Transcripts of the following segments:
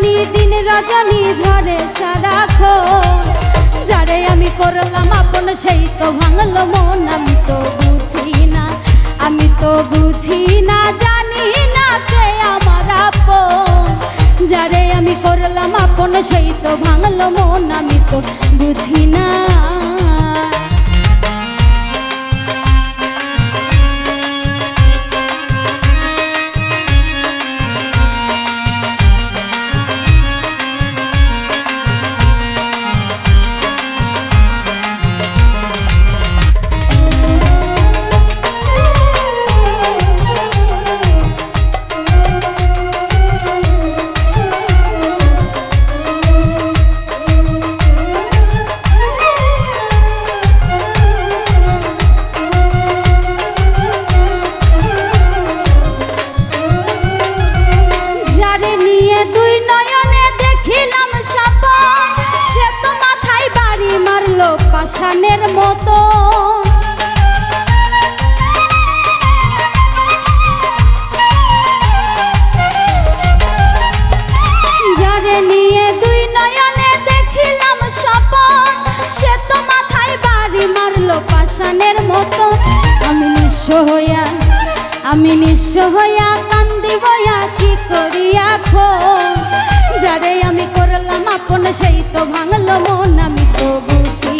পানি দিন রজনী ঝরে সারাক্ষণ। যারে আমি করলাম আপন, সেই তো ভাঙলো মন, আমি তো বুঝি না, আমি তো বুঝি না, জানি না কে আমার আপন। যারে আমি করলাম আপন, সেই তো ভাঙলো মন, আমি তো বুঝি না। পাষাণের মতো। নিয়ে দুই সে তো বাড়ি পাষাণের মতো। আমি নিঃস্ব হইয়া, আমি নিঃস্ব হইয়া কান্দি বইয়া কি করিয়া খো যারে আমি করলাম আপন, সেই তো ভাঙলো মন, আমি তো বুঝি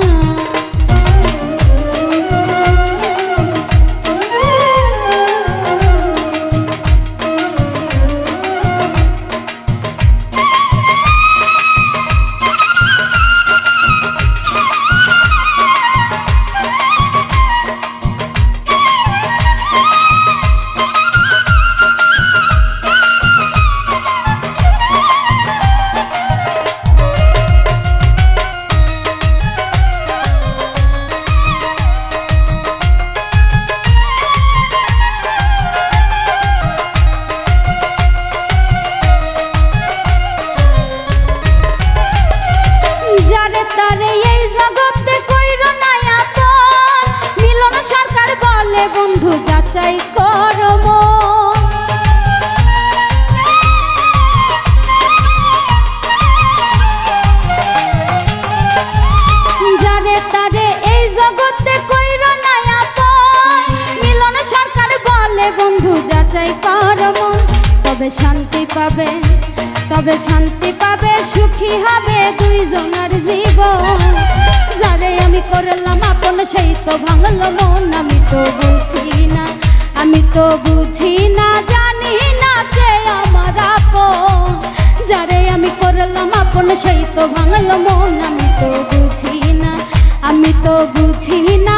তবে শান্তি পাবে, তবে শান্তি পাবে, সুখী হবে দুইজনের জীব যারে আমি করলাম আপন, সেই তো ভাঙল মন। আমি তো বুঝি না, আমি তো বুঝি না, জানি না যে আমার আপন। যারে আমি করলাম আপন, সেই তো ভাঙল মন। আমি তো বুঝি না, আমি তো বুঝি না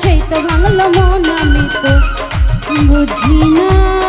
সেই তো বাংলা মন আমি তো বুঝি না।